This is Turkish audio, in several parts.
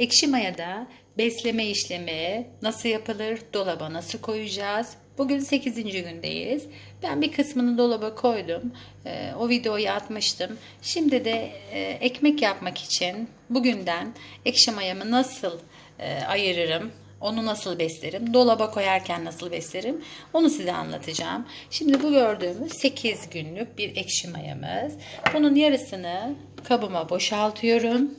Ekşi mayada besleme işlemi nasıl yapılır, dolaba nasıl koyacağız? Bugün 8. gündeyiz. Ben bir kısmını dolaba koydum. Ee, o videoyu atmıştım. Şimdi de e, ekmek yapmak için bugünden ekşi mayamı nasıl e, ayırırım, onu nasıl beslerim, dolaba koyarken nasıl beslerim onu size anlatacağım. Şimdi bu gördüğümüz 8 günlük bir ekşi mayamız. Bunun yarısını kabıma boşaltıyorum.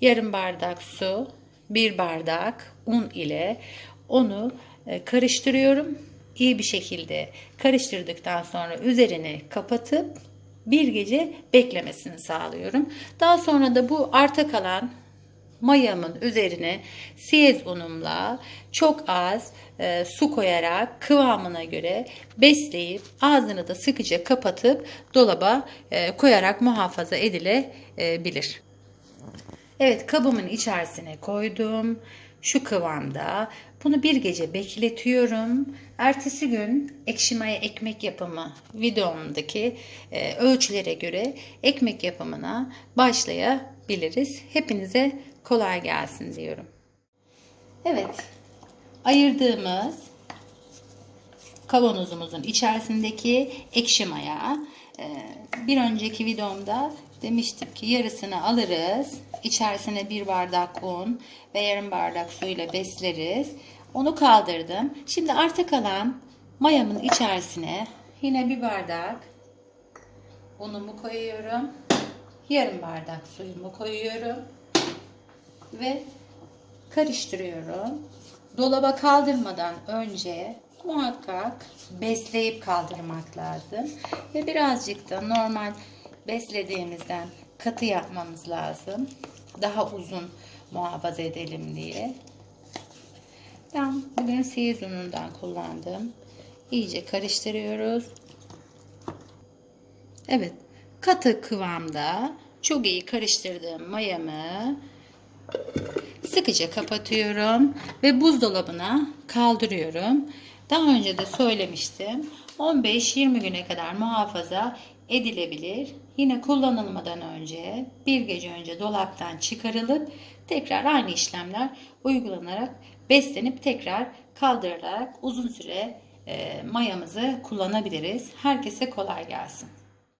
Yarım bardak su, bir bardak un ile onu e, karıştırıyorum. İyi bir şekilde karıştırdıktan sonra üzerini kapatıp bir gece beklemesini sağlıyorum. Daha sonra da bu arta kalan mayamın üzerine siyez unumla çok az e, su koyarak kıvamına göre besleyip ağzını da sıkıca kapatıp dolaba e, koyarak muhafaza edilebilir. Evet kabımın içerisine koydum. Şu kıvamda. Bunu bir gece bekletiyorum. Ertesi gün ekşi maya ekmek yapımı videomdaki e, ölçülere göre ekmek yapımına başlayabiliriz. Hepinize kolay gelsin diyorum. Evet. Ayırdığımız kavanozumuzun içerisindeki ekşi maya. e, Bir önceki videomda demiştim ki yarısını alırız. İçerisine bir bardak un ve yarım bardak su ile besleriz. Onu kaldırdım. Şimdi arta kalan mayamın içerisine yine bir bardak unumu koyuyorum. Yarım bardak suyumu koyuyorum. Ve karıştırıyorum. Dolaba kaldırmadan önce muhakkak besleyip kaldırmak lazım. Ve birazcık da normal beslediğimizden katı yapmamız lazım. Daha uzun muhafaza edelim diye. Ben bugün seyir unundan kullandım. İyice karıştırıyoruz. Evet. Katı kıvamda çok iyi karıştırdığım mayamı sıkıca kapatıyorum ve buzdolabına kaldırıyorum. Daha önce de söylemiştim. 15-20 güne kadar muhafaza edilebilir. Yine kullanılmadan önce bir gece önce dolaptan çıkarılıp tekrar aynı işlemler uygulanarak beslenip tekrar kaldırılarak uzun süre e, mayamızı kullanabiliriz. Herkese kolay gelsin.